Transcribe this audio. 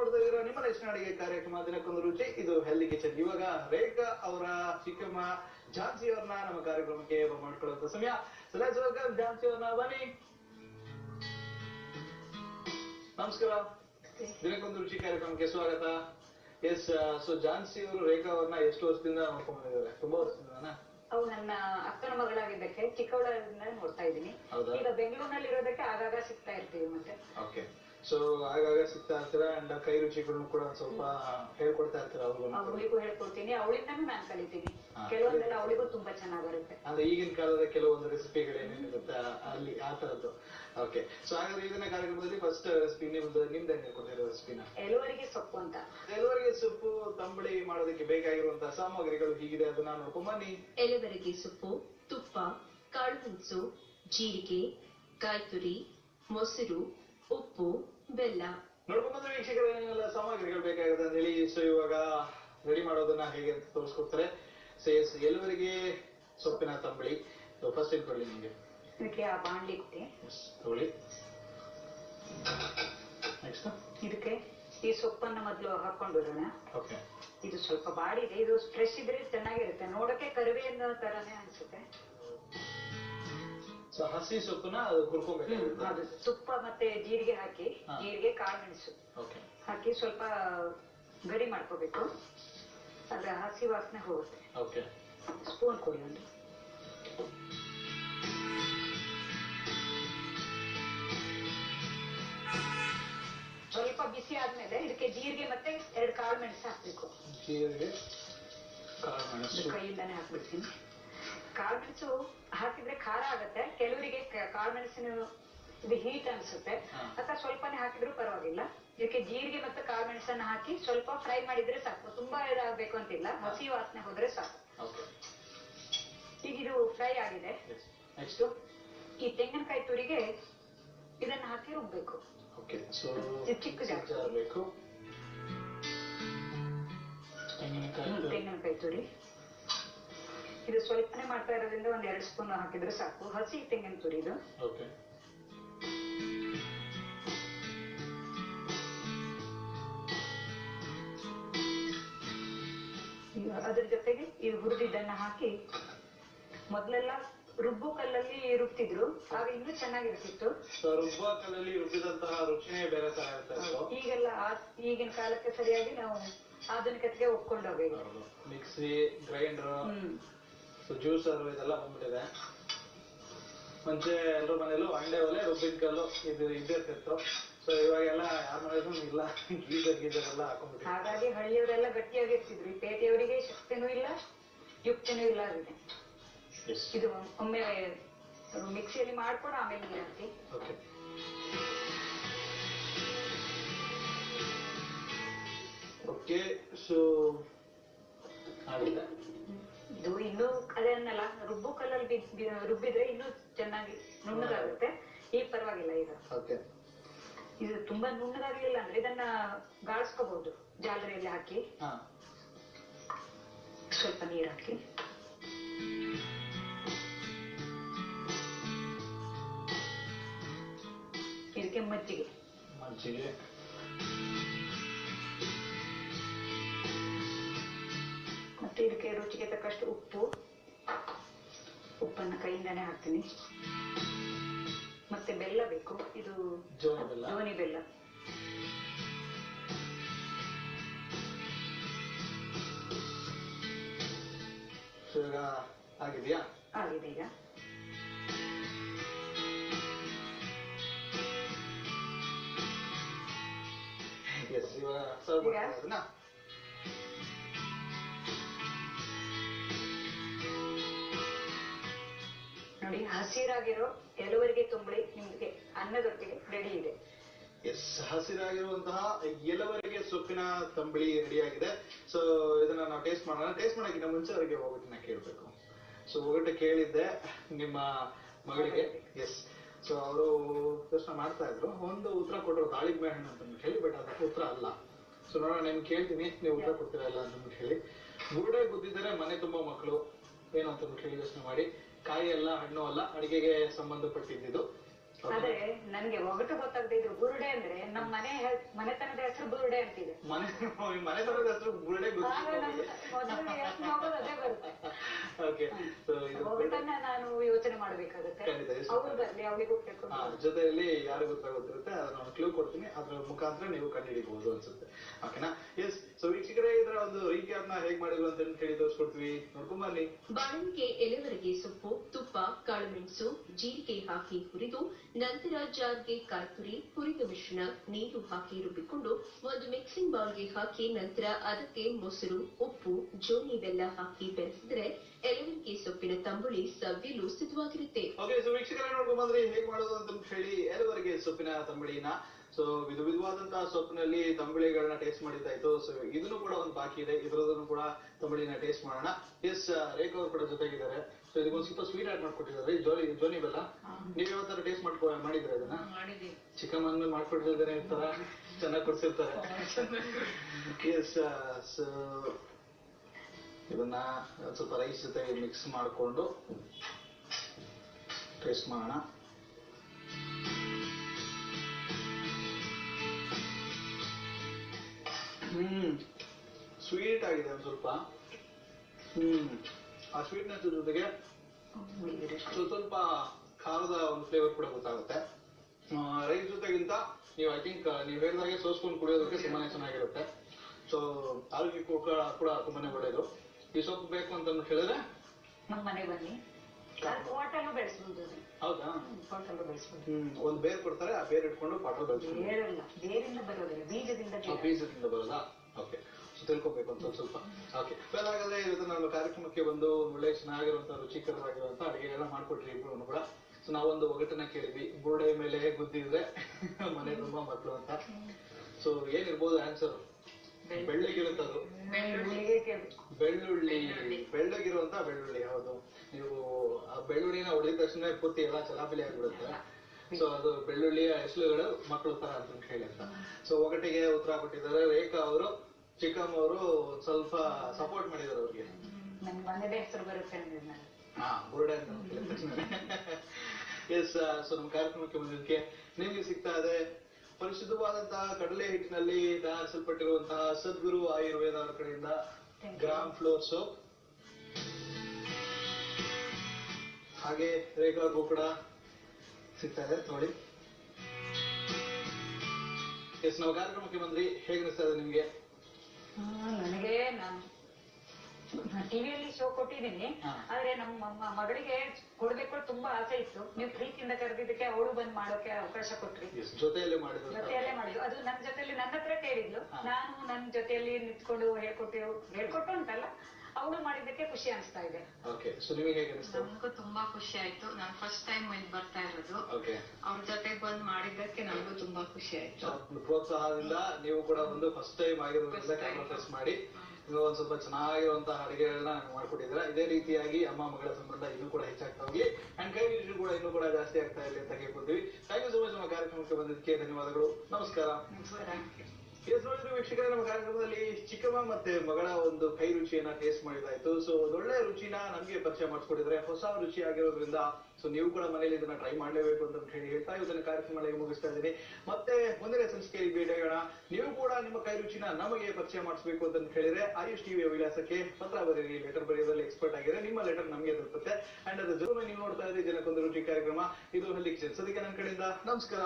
ನೋಡ್ತಾ ಇದ್ದೀರಾ? ನಿಮ್ಮ ನೆಚ್ಚಿನ ಅಡಿಗೆ ಕಾರ್ಯಕ್ರಮ ದಿನಕ್ಕೊಂದು ರುಚಿ. ಇದು ಹೆಲ್ದಿ ಕಿಚನ್ ಇವಾಗ ರೇಖಾ ಅವರ ಚಿಕ್ಕಮ್ಮ ಝಾನ್ಸಿ ಅವ್ರನ್ನ ನಮ್ಮ ಕಾರ್ಯಕ್ರಮಕ್ಕೆ ಮಾಡ್ಕೊಳ್ಳುವಂತ ಸಮಯ. ಝಾನ್ಸಿ ಅವ್ರನ್ನ. ಬನ್ನಿ. ನಮಸ್ಕಾರ. ದಿನಕ್ಕೊಂದು ರುಚಿ ಕಾರ್ಯಕ್ರಮಕ್ಕೆ ಸ್ವಾಗತ. ಎಸ್ ಸೊ ಝಾನ್ಸಿ ಅವರು ರೇಖಾ ಅವ್ರನ್ನ ಎಷ್ಟು ವರ್ಷದಿಂದ ನೋಡ್ಕೊಂಡಿದ್ದಾರೆ ಬಂದಿದ್ದಾರೆ ತುಂಬಾ ವರ್ಷದಿಂದ ಅವು ನನ್ನ ಅಕ್ಕನ ಮಗಳಾಗಿದ್ದಕ್ಕೆ ಚಿಕ್ಕವಳಿಂದ ನೋಡ್ತಾ ಇದ್ದೀನಿ? ಈಗ ಬೆಂಗಳೂರಿನಲ್ಲಿ ಇರೋದಕ್ಕೆ ಆಗಾಗ ಸಿಗ್ತಾ ಇರ್ತೀವಿ ಮತ್ತೆ. ಓಕೆ ಸೊ ಆಗಾಗ ಸಿಗ್ತಾ ಇರ್ತಾರೆ ಅಂಡ್ ಕೈ ರುಚಿಗಳನ್ನು ಕೂಡ ಒಂದ್ ಸ್ವಲ್ಪ ಹೇಳ್ಕೊಡ್ತಾ ಇರ್ತಾರೆ ಅವ್ರಿಗೂ ಅವಳಿಗೂ ಹೇಳ್ಕೊಡ್ತೀನಿ ಅವಳಿಂದಾನು ನಾನು ಕಲಿತೀನಿ. ಕೆಲವೊಂದೆಲ್ಲ ಅವಳಿಗೂ ತುಂಬಾ ಚೆನ್ನಾಗ್ ಬರುತ್ತೆ ಅಂದ್ರೆ ಈಗಿನ ಕಾಲದ ಕೆಲವೊಂದು ರೆಸಿಪಿಗಳು ಏನೇನಿರುತ್ತೆ ಆ- ಅಲ್ಲಿ ಆ ತರದ್ದು. ಓಕೆ ಸೊ ಹಾಗಾದ್ರೆ ಇದನ್ನ ಕಾರ್ಯಕ್ರಮದಲ್ಲಿ ಫಸ್ಟ್ ರೆಸಿಪಿ ನಿಮ್ದು ನಿಮ್ದು ಹೆಂಗೆ ಕೊಟ್ಟಿರೋ ರೆಸಿಪಿನ ಎಳುವರಿಗೆ ಸೊಪ್ಪು ಅಂತ. ಎಲುವರಿಗೆ ಸೊಪ್ಪು ತಂಬಳಿ ಮಾಡೋದಕ್ಕೆ ಬೇಕಾಗಿರುವಂತಹ ಸಾಮಗ್ರಿಗಳು ಹೀಗಿದೆ. ಅದನ್ನ ನೋಡ್ಕೊಂಡ್ ಬನ್ನಿ ಎಲೆವರಿಗೆ ಸೊಪ್ಪು? ತುಪ್ಪ ಕಾಳುಮೆಣಸು ಜೀರಿಗೆ ಕಾಯ್ತುರಿ ಮೊಸರು ಉಪ್ಪು ಬೆಲ್ಲ. ನೋಡ್ಕೊಂಡ್ ಬಂದ್ರೆ ವೀಕ್ಷಕರು ಏನೆಲ್ಲ ಸಾಮಗ್ರಿಗಳು ಬೇಕಾಗುತ್ತೆ ಅಂತ ಹೇಳಿ ಸೊ ಇವಾಗ ರೆಡಿ ಮಾಡೋದನ್ನ ಹೇಗೆ ಅಂತ ತೋರಿಸ್ಕೊಡ್ತಾರೆ. ಸೊ ಎಸ್ ಎಲ್ಲವರಿಗೆ ಸೊಪ್ಪಿನ ತಂಬಳಿ. ಫಸ್ಟ್ ಏನ್ ಕೊಡ್ಲಿ ನಿಮ್ಗೆ? ಇದಕ್ಕೆ ಆ ಬಾಣ್ಲಿ ತಗೊಳ್ಳಿ. ನೆಕ್ಸ್ಟ್ ಇದಕ್ಕೆ ಈ ಸೊಪ್ಪನ್ನ ಮೊದಲು ಹಾಕೊಂಡು ಬಿಡೋಣ. ಓಕೆ ಇದು ಸ್ವಲ್ಪ ಬಾಡಿದೆ. ಇದು ಫ್ರೆಶ್ ಇದ್ರೆ ಚೆನ್ನಾಗಿರುತ್ತೆ. ನೋಡಕ್ಕೆ ಕರಿಬೇವಿನ ತರಾನೇ ಅನ್ಸುತ್ತೆ. ಸೊ ಹಸಿ ಸೊಪ್ಪನ್ನ ಅದು ಹುರ್ಕೊಬೇಕು. ತುಪ್ಪ ಮತ್ತೆ ಜೀರಿಗೆ ಹಾಕಿ ಹಾ. ಜೀರಿಗೆ ಕಾಳುಮೆಣಸು ಓಕೆ. ಹಾಕಿ ಸ್ವಲ್ಪ ಗಡಿ ಮಾಡ್ಕೋಬೇಕು. ಅದ್ರ ಹಸಿ ವಾಸನೆ ಹೋಗುತ್ತೆ. ಓಕೆ. ಸ್ಪೂನ್ ಕೊಡಿ ಒಂದು. ಸ್ವಲ್ಪ ಬಿಸಿ ಆದ್ಮೇಲೆ ಇದಕ್ಕೆ ಜೀರಿಗೆ ಮತ್ತೆ ಎರಡು ಕಾಳು ಮೆಣಸು ಹಾಕ್ಬೇಕು. ಜೀರಿಗೆ ಕಾಳು ಇದು ಮೆಣಸು ಕೈಯಿಂದಾನೆ ಹಾಕ್ಬಿಡ್ತೀನಿ. ಕಾಳು ಮೆಣಸು ಹಾಕಿದ್ರೆ ಖಾರ ಆಗತ್ತೆ ಕೆಲವರಿಗೆ ಕಾಳು ಮೆಣಸಿನ ಇದು ಹೀಟ್ ಅನ್ಸುತ್ತೆ. ಅಥವಾ ಸ್ವಲ್ಪನೇ ಹಾಕಿದ್ರು ಪರವಾಗಿಲ್ಲ. ಇದಕ್ಕೆ ಜೀರಿಗೆ ಮತ್ತು ಕಾಳು ಮೆಣಸನ್ನ ಹಾಕಿ ಸ್ವಲ್ಪ ಫ್ರೈ ಮಾಡಿದ್ರೆ ಸಾಕು. ತುಂಬಾ ಇದಾಗಬೇಕು ಅಂತಿಲ್ಲ. ಹಸಿ ವಾಸನೆ ಹೋದ್ರೆ ಸಾಕು. ಈಗ ಇದು ಫ್ರೈ ಆಗಿದೆ. ನೆಕ್ಸ್ಟ್ ಈ ತೆಂಗಿನಕಾಯಿ ತುರಿಗೆ ಇದನ್ನ ಹಾಕಿ ರುಬ್ಬೇಕು. ಚಿಕ್ಕ ತೆಂಗಿನಕಾಯಿ ತುರಿ. ಇದು ಸ್ವಲ್ಪನೇ ಮಾಡ್ತಾ ಇರೋದ್ರಿಂದ ಒಂದ್ ಎರಡು ಸ್ಪೂನ್ ಹಾಕಿದ್ರೆ ಸಾಕು. ಹಸಿ ತೆಂಗಿನ ತುರಿ ಇದು? ಅದ್ರ ಜೊತೆಗೆ ಈ ಹುರಿದಿದ್ದನ್ನ ಹಾಕಿ ಮೊದ್ಲೆಲ್ಲ ರುಬ್ಬು ಕಲ್ಲಲ್ಲಿ ರುಬ್ತಿದ್ರು ಆಗ ಇನ್ನೂ ಚೆನ್ನಾಗಿರ್ತಿತ್ತು. ಸೊ ರುಬ್ಬ ಕಲ್ಲಲ್ಲಿ ರುಬ್ಬಿದಂತಹ ರುಚಿನೇ ಬೇರೆ ತರ ಇರ್ತಾ ಈಗೆಲ್ಲ ಈಗಿನ ಕಾಲಕ್ಕೆ ಸರಿಯಾಗಿ ನಾವು ಆಧುನಿಕತೆಗೆ ಒಪ್ಕೊಂಡೋಗ್ಬೇಕು mixie grinder hmm juice juicer ಇದೆಲ್ಲ ಬಂದ್ಬಿಟ್ಟಿದೆ. ಮುಂಚೆ ಎಲ್ಲರ ಮನೇಲೂ ಅಂಡೆ ಒಲೆ ರುಬ್ಬಿದ್ಕಲ್ಲು ಇದು ಇದ್ದಿರ್ತಿತ್ತು ಸೊ ಇವಾಗೆಲ್ಲ ಯಾರ ಮನೇಲೂ ಇಲ್ಲ. ಗೀಜರ್ ಗೀಜರ್ ಎಲ್ಲ ಹಾಕೊಂಡ್ಬಿಟ್ಟು ಹಾಗಾಗಿ ಹಳ್ಳಿಯವರೆಲ್ಲ ಗಟ್ಟಿಯಾಗಿರ್ತಿದ್ರು ಈ ಪೇಟೆಯವರಿಗೆ ಶಕ್ತಿನೂ ಇಲ್ಲ ಯುಕ್ತಿನೂ ಇಲ್ಲ ಆಗಿದೆ ಇದು ಒಮ್ಮೆ ಮಿಕ್ಸಿಯಲ್ಲಿ ಮಾಡ್ಕೊಂಡು ಆಮೇಲೆ ನೀರು ಹಾಕಿ. ಓಕೆ ಓಕೆ ಸೊ ಆಗಿದೆ. ಇದು ಅದನ್ನೆಲ್ಲ ಅದೇ ರುಬ್ಬು ಕಲ್ಲಲ್ಲಿ ರುಬ್ಬಿದ್ರೆ ಇನ್ನೂ ಚೆನ್ನಾಗಿ ನುಣ್ಣಗಾಗುತ್ತೆ. ಈಗ ಪರವಾಗಿಲ್ಲ ಈಗ. ಇದು ತುಂಬಾ ನುಣ್ಣಗಾಗ್ಲಿಲ್ಲ ಅಂದ್ರೆ ಇದನ್ನ ಗಾಳಿಸ್ಕೋಬಹುದು ಜಾಲರಿಯಲ್ಲಿ ಹಾಕಿ. ಸ್ವಲ್ಪ ನೀರ್ ಹಾಕಿ. ಇದಕ್ಕೆ ಮಜ್ಜಿಗೆ. ಮಜ್ಜಿಗೆ. ಇದಕ್ಕೆ ರುಚಿಗೆ ತಕ್ಕಷ್ಟು ಉಪ್ಪು. ಉಪ್ಪನ್ನ ಕೈಯಿಂದಾನೆ ಹಾಕ್ತೀನಿ. ಮತ್ತೆ ಬೆಲ್ಲ ಬೇಕು. ಇದು ಜೋನಿ ಬೆಲ್ಲ? ಆಗಿದೆಯಾ? ಆಗಿದೆ ಈಗ. ಎಸ್ ಇವಾಗ ಹಸಿರಾಗಿರೋ ಕೆಲವರಿಗೆ ತುಂಬಳಿ ನಿಮ್ಗೆ ಅನ್ನದೊಟ್ಟಿಗೆ ರೆಡಿ ಇದೆ. ಎಸ್, ಹಸಿರಾಗಿರುವಂತಹ ಎಲ್ಲವರಿಗೆ ಸೊಪ್ಪಿನ ತಂಬಳಿ ರೆಡಿ ಆಗಿದೆ ಸೊ ಇದನ್ನ ನಾವು ಟೇಸ್ಟ್ ಮಾಡೋಣ. ಟೇಸ್ಟ್ ಮಾಡೋಕ್ಕಿಂತ ಮುಂಚೆ ಅವರಿಗೆ ಒಗ್ಗಟ್ಟನ್ನ ಕೇಳಬೇಕು. ಸೊ ಒಗ್ಗಟ್ಟು ಕೇಳಿದ್ದೆ ನಿಮ್ಮ ಮಗಳಿಗೆ. ಎಸ್ ಸೊ ಅವರು ಪ್ರಶ್ನೆ ಮಾಡ್ತಾ ಇದ್ರು. ಒಂದು ಉತ್ತರ ಕೊಟ್ಟರು ದಾಳಿಂಬೆ ಹಣ್ಣು ಅಂತ ಹೇಳಿ ಬಟ್ ಅದಕ್ಕೆ ಉತ್ತರ ಅಲ್ಲ. ಸೊ ನೋಡೋಣ, ನಿಮ್ಗೆ ಕೇಳ್ತೀನಿ. ನೀವು ಉತ್ತರ ಕೊಡ್ತೀರಲ್ಲ ಅಂತ ಹೇಳಿ. ಬುರುಡೆ ಗುದ್ದಿದರೆ ಮನೆ ತುಂಬಾ ಮಕ್ಕಳು. ಏನು ಅಂತ ಹೇಳಿ ಯೋಚನೆ ಮಾಡಿ. ಕಾಯಿ ಅಲ್ಲ ಹಣ್ಣು ಅಲ್ಲ ಅಡಿಗೆಗೆ ಸಂಬಂಧಪಟ್ಟಿದ್ದು ಅದೇ ನನ್ಗೆ ಒಗಟು ಗೊತ್ತಾಗ್ತಿದ್ರು ಬುರುಡೆ ಅಂದ್ರೆ ನಮ್ ಮನೆ ಮನೆತನದ ಹೆಸರು ಬುರುಡೆ ಅಂತಿದೆ ಮನೆ ಮನೆ ತರದ ಹೆಸರು ಬುರುಡೆ ಅದೇ ಬರುತ್ತೆ. ಓಕೆ ಸೊ ಇದು ಒಗಟನ್ನ ನಾನು ಯೋಚನೆ ಮಾಡ್ಬೇಕಾಗುತ್ತೆ. ಅವ್ರು ಬರ್ಲಿ ಅವ್ರಿಗೆ ಹೋಗ್ಬೇಕು ಜೊತೆಯಲ್ಲಿ ಯಾರು ಗೊತ್ತಾಗುತ್ತಿರುತ್ತೆ ಅದನ್ನ ಕ್ಲೂ ಕೊಡ್ತೀನಿ. ಅದ್ರ ಮುಖಾಂತರ ನೀವು ಕಂಡುಹಿಡಿಬಹುದು ಅನ್ಸುತ್ತೆ. ಓಕೆನಾ ಎಸ್ ಸೊ ವೀಕ್ಷಕರೇ ಕ್ಯಾಪ್ನ ಹೇಗ್ ಮಾಡಿದ್ರು ಅಂತ ಹೇಳಿ ತೋರಿಸ್ಕೊಡ್ತೀವಿ. ನೋಡ್ಕೊಂಡ್ ಬನ್ನಿ. ಬಾಣಲಿಗೆ ಎಲೆವರೆಗೆ ಸೊಪ್ಪು ತುಪ್ಪ ಕಾಳುಮೆಣಸು ಜೀರಿಗೆ ಹಾಕಿ ಹುರಿದು ನಂತರ ಜಾರ್ಗೆ ಕಾಯ್ತುರಿ ಹುರಿದ ಮಿಶ್ರಣ ನೀರು ಹಾಕಿ ರುಬ್ಬಿಕೊಂಡು ಒಂದು ಮಿಕ್ಸಿಂಗ್ ಬೌಲ್ಗೆ ಹಾಕಿ ನಂತರ ಅದಕ್ಕೆ ಮೊಸರು ಉಪ್ಪು ಜೋನಿ ಬೆಲ್ಲ ಹಾಕಿ ಬೆರೆಸಿದ್ರೆ ಎಲೆವರೆಗೆ ಸೊಪ್ಪಿನ ತಂಬುಳಿ ಸವಿಯಲು ಸಿದ್ಧವಾಗಿರುತ್ತೆ ಓಕೆ ಸೊ ವೀಕ್ಷಕರೇ ನೋಡ್ಕೊಂಡ್ ಬಂದ್ರಿ. ಹೇಗ್ ಮಾಡೋದು ಅಂತ ಹೇಳಿ. ಎಲೆವರೆಗೆ ಸೊಪ್ಪಿನ ತಂಬಳಿನ ಸೊ ವಿಧ ವಿಧವಾದಂತಹ ಸೊಪ್ಪಿನಲ್ಲಿ ತಂಬಳಿಗಳನ್ನ ಟೇಸ್ಟ್ ಮಾಡಿದ್ದಾಯ್ತು ಸೊ ಇದನ್ನು ಕೂಡ ಒಂದು ಬಾಕಿ ಇದೆ. ಇದ್ರದನ್ನು ಕೂಡ ತಂಬಳಿನ ಟೇಸ್ಟ್ ಮಾಡೋಣ. ಎಸ್ ರೇಖಾ ಅವ್ರು ಕೂಡ ಜೊತೆಗಿದ್ದಾರೆ. ಸೊ ಇದಕ್ಕೊಂದು ಸ್ವಲ್ಪ ಸ್ವೀಟ್ ಆಡ್ ಮಾಡ್ಕೊಟ್ಟಿದ್ದಾರೆ. ಜೋನಿ ಜೋನಿ ಬೆಲ್ಲ? ನೀವು ಯಾವ ತರ ಟೇಸ್ಟ್ ಮಾಡ್ಕೊ ಮಾಡಿದ್ರೆ ಅದನ್ನ ಚಿಕನ್ ಮೇಲೆ ಮಾಡ್ಕೊಟ್ಟಿದ್ದಾರೆ ಇರ್ತಾರ ಚೆನ್ನಾಗಿ ಕೊಡ್ಸಿರ್ತಾರೆ. ಎಸ್ ಸೊ ಇದನ್ನ ಸ್ವಲ್ಪ ರೈಸ್ ಜೊತೆಗೆ ಮಿಕ್ಸ್ ಮಾಡಿಕೊಂಡು ಟೇಸ್ಟ್ ಮಾಡೋಣ. ಸ್ವೀಟ್ ಆಗಿದೆ ಒಂದು ಸ್ವಲ್ಪ. ಹ್ಮ್ ಆ ಸ್ವೀಟ್ನೆಸ್ ಜೊತೆಗೆ ಸ್ವಲ್ಪ ಸ್ವಲ್ಪ ಖಾರದ ಒಂದು ಫ್ಲೇವರ್ ಕೂಡ ಗೊತ್ತಾಗುತ್ತೆ. ರೈಸ್ ಜೊತೆಗಿಂತ ನೀವು ಐ ಥಿಂಕ್ ನೀವು ಹೇಳಿದಾಗೆ ಸೋಸ್ಕೊಂಡು ಕುಡಿಯೋದಕ್ಕೆ ತುಂಬಾನೇ ಚೆನ್ನಾಗಿರುತ್ತೆ. ಸೊ ಆರೋಗ್ಯಕ್ಕೂ ಕೂಡ ಕೂಡ ತುಂಬಾನೇ ಒಳ್ಳೇದು. ಈ ಸೊಪ್ಪು ಬೇಕು ಅಂತ ಹೇಳಿದ್ರೆ? ನಮ್ಮ ಮನೆ ಬನ್ನಿ. ಹೋಟೆಲ್ ಬೆಳೆಸ್ಬೋದು. ಹೌದಾ? ಹೋಟೆಲ್ ಬೆಳೆಸ್ಬೋದು. ಹ್ಮ್ ಒಂದ್ ಬೇರ್ ಕೊಡ್ತಾರೆ ಆ ಬೇರ್ ಇಟ್ಕೊಂಡು ಪಾಟಲ್ ಬೆಳೆಸ್ಬೋದು. ಬೇರಲ್ಲ ಬೇರಿಂದ ಬರೋದಿಲ್ಲ ಬೀಜದಿಂದ. ಬೀಜದಿಂದ ಬರೋದಾ? ಓಕೆ ತಿಳ್ಕೊಬೇಕು ಅಂತ ಸ್ವಲ್ಪ. ಓಕೆ ಹಾಗಾದ್ರೆ ಇವತ್ತು ನಮ್ಮ ಕಾರ್ಯಕ್ರಮಕ್ಕೆ ಬಂದು ಒಳ್ಳೆ ಚೆನ್ನಾಗಿರುವಂತ ರುಚಿಕರವಾಗಿರುವಂತ ಎಲ್ಲ ಮಾಡ್ಕೊಟ್ರಿ ಇಬ್ರು ಕೂಡ. ಸೊ ನಾವೊಂದು ಒಗಟನ್ನ ಕೇಳಿದ್ವಿ. ಬುರುಡೆ ಮೇಲೆ ಗುದ್ದಿದ್ರೆ ಮನೆ ತುಂಬಾ ಮಕ್ಕಳು ಅಂತ. ಸೊ ಏನಿರ್ಬೋದು ಆನ್ಸರ್ ಬೆಳ್ಳಗಿರುತ್ತದು ಬೆಳ್ಳುಳ್ಳಿ. ಬೆಳ್ಳಗಿರುವಂತ ಬೆಳ್ಳುಳ್ಳಿ ಹೌದು. ನೀವು ಆ ಬೆಳ್ಳುಳ್ಳಿನ ಹೊಡೆದ ತಕ್ಷಣ ಪೂರ್ತಿ ಎಲ್ಲ ಚಲಾಪಿಲಿ ಆಗ್ಬಿಡುತ್ತೆ. ಸೊ ಅದು ಬೆಳ್ಳುಳ್ಳಿಯ ಹೆಸರುಗಳು ಮಕ್ಕಳು ತರ ಅಂತ ಹೇಳಿ ಅಂತ. ಸೊ ಒಗಟಿಗೆ ಉತ್ತರ ಕೊಟ್ಟಿದ್ದಾರೆ ರೇಖಾ ಅವರು. ಚಿಕ್ಕಮ್ಮ ಅವರು ಸ್ವಲ್ಪ ಸಪೋರ್ಟ್ ಮಾಡಿದಾರೆ ಅವ್ರಿಗೆ. ನಂಗೆ ಮನೆದೇ ಹೆಸರು ಬರುತ್ತೆ ಹಾ ಬುರುಡೆ ಅಂತ ಎಸ್ ಸೊ ನಮ್ಮ ಕಾರ್ಯಕ್ರಮಕ್ಕೆ ಬಂದಿದ್ದಕ್ಕೆ ನಿಮ್ಗೆ ಸಿಗ್ತಾ ಇದೆ ಪರಿಶುದ್ಧವಾದಂತಹ ಕಡಲೆ ಹಿಟ್ಟಿನಲ್ಲಿ ತಯಾರಿಸಲ್ಪಟ್ಟಿರುವಂತಹ ಸದ್ಗುರು ಆಯುರ್ವೇದ ಅವರ ಕಡೆಯಿಂದ ಗ್ರಾಮ್ ಫ್ಲೋರ್ ಸೋಪ್. ಹಾಗೆ ರೇಖಾ ಕೂಡ ಸಿಗ್ತಾ ಇದೆ ನೋಡಿ ಎಸ್ ನಾವು ಕಾರ್ಯಕ್ರಮಕ್ಕೆ ಬಂದ್ರಿ. ಹೇಗೆ ಅನಿಸ್ತಾ ಇದೆ ನಿಮ್ಗೆ? ನನಗೆ ನಾನು ಟಿವಿಯಲ್ಲಿ ಶೋ ಕೊಟ್ಟಿದ್ದೀನಿ. ಆದ್ರೆ ನಮ್ಮ ಮಗಳಿಗೆ ಕೊಡ್ಬೇಕು ತುಂಬಾ ಆಸೆ ಇತ್ತು. ನೀವು ಪ್ರೀತಿಯಿಂದ ಕರೆದಿದ್ದಕ್ಕೆ ಅವಳು ಬಂದ್ ಮಾಡೋಕೆ ಅವಕಾಶ ಕೊಟ್ರಿ. ಜೊತೆಯಲ್ಲೇ ಮಾಡಿದ್ರು ಜೊತೆಯಲ್ಲೇ ಮಾಡಿದ್ರು. ಅದು ನನ್ನ ಜೊತೆಯಲ್ಲಿ ನನ್ನ ಹತ್ರ ಕೇಳಿದ್ಲು. ನಾನು ನನ್ನ ಜೊತೆಯಲ್ಲಿ ನಿಂತ್ಕೊಂಡು ಹೇಳ್ಕೊಟ್ಟು ಹೇಳ್ಕೊಟ್ಟು ಅಂತಲ್ಲ. ಅವಳು ಮಾಡಿದ್ದಕ್ಕೆ ಖುಷಿ ಅನಿಸ್ತಾ ಇದೆ. ಓಕೆ ಸೊ ನಿಮಗೆ ಹೇಗೆ ಅನಿಸ್ತು? ನಮಗೂ ತುಂಬಾ ಖುಷಿ ಆಯ್ತು. ನಾನು ಫಸ್ಟ್ ಟೈಮ್ ಇಲ್ಲಿ ಬರ್ತಾ ಇರೋದು. ಓಕೆ ಅವ್ರ ಜೊತೆ ಬಂದ್ ಮಾಡಿದ್ದಕ್ಕೆ ನಮಗೂ ತುಂಬಾ ಖುಷಿ ಆಯ್ತು. ಪ್ರೋತ್ಸಾಹದಿಂದ ನೀವು ಕೂಡ ಒಂದು ಫಸ್ಟ್ ಟೈಮ್ ಆಗಿರೋದ್ರಿಂದ. ಕ್ಯಾಮ್ರಾ ಫೇಸ್ ಮಾಡಿ ನೀವು ಒಂದ್ ಸ್ವಲ್ಪ ಚೆನ್ನಾಗಿರುವಂತಹ ಅಡಿಗೆಗಳನ್ನ ಮಾಡ್ಕೊಟ್ಟಿದ್ದೀರಾ. ಇದೇ ರೀತಿಯಾಗಿ ಅಮ್ಮ ಮಗಳ ಸಂಬಂಧ ಇನ್ನೂ ಕೂಡ ಹೆಚ್ಚಾಗ್ತಾ ಹೋಗ್ಲಿ. ಅಂಡ್ ಕೈ ರುಚಿ ಕೂಡ ಇನ್ನೂ ಕೂಡ ಜಾಸ್ತಿ ಆಗ್ತಾ ಇರಲಿ ಅಂತ ಕೇಳ್ಕೊತೀವಿ. ಥ್ಯಾಂಕ್ ಯು ಸೊ ಮಚ್ ನಮ್ಮ ಕಾರ್ಯಕ್ರಮಕ್ಕೆ ಬಂದಿದ್ದಕ್ಕೆ ಧನ್ಯವಾದಗಳು. ನಮಸ್ಕಾರ. ಎಸ್ ವೀಕ್ಷಕರೇ, ನಮ್ಮ ಕಾರ್ಯಕ್ರಮದಲ್ಲಿ ಚಿಕ್ಕಮ್ಮ ಮತ್ತೆ ಮಗಳ ಒಂದು ಕೈ ರುಚಿಯನ್ನ ಟೇಸ್ಟ್ ಮಾಡಿದಾಯ್ತು ಸೊ ಒಳ್ಳೆ ರುಚಿನ ನಮ್ಗೆ ಪರಿಚಯ ಮಾಡಿಸ್ಕೊಟ್ಟಿದ್ರೆ ಹೊಸ ರುಚಿ ಆಗಿರೋದ್ರಿಂದ ಸೊ ನೀವು ಕೂಡ ಮನೇಲಿ ಇದನ್ನ ಟ್ರೈ ಮಾಡಲೇಬೇಕು ಅಂತ ಹೇಳಿ ಹೇಳ್ತಾ ಇವತ್ತಿನ ಕಾರ್ಯಕ್ರಮ ಮುಗಿಸ್ತಾ ಇದ್ದೀನಿ. ಮತ್ತೆ ಮುಂದಿನ ಸಂಚಿಕೆಯಲ್ಲಿ ಭೇಟಿಯಾಗೋಣ. ನೀವು ಕೂಡ ನಿಮ್ಮ ಕೈ ರುಚಿನ ನಮಗೆ ಪರಿಚಯ ಮಾಡಿಸ್ಬೇಕು ಅಂತ ಹೇಳಿದ್ರೆ, ಆಯುಷ್ ಟಿವಿಯ ವಿಳಾಸಕ್ಕೆ ಪತ್ರ ಬರೀರಿ ಲೆಟರ್ ಬರೆಯೋದ್ರಲ್ಲಿ ಎಕ್ಸ್ಪರ್ಟ್ ಆಗಿದೆ ನಿಮ್ಮ ಲೆಟರ್ ನಮಗೆ ತಲುಪುತ್ತೆ ಅಂಡ್ ಅದ್ರ ಜೊತೆ ನೀವು ನೋಡ್ತಾ ಇದ್ದೀರಿ ಜನಕ್ಕೊಂದು ರುಚಿ ಕಾರ್ಯಕ್ರಮ. ಇದು ಹಳ್ಳಿ ಕಿಚನ್. ನನ್ನ ಕಡೆಯಿಂದ ನಮಸ್ಕಾರ.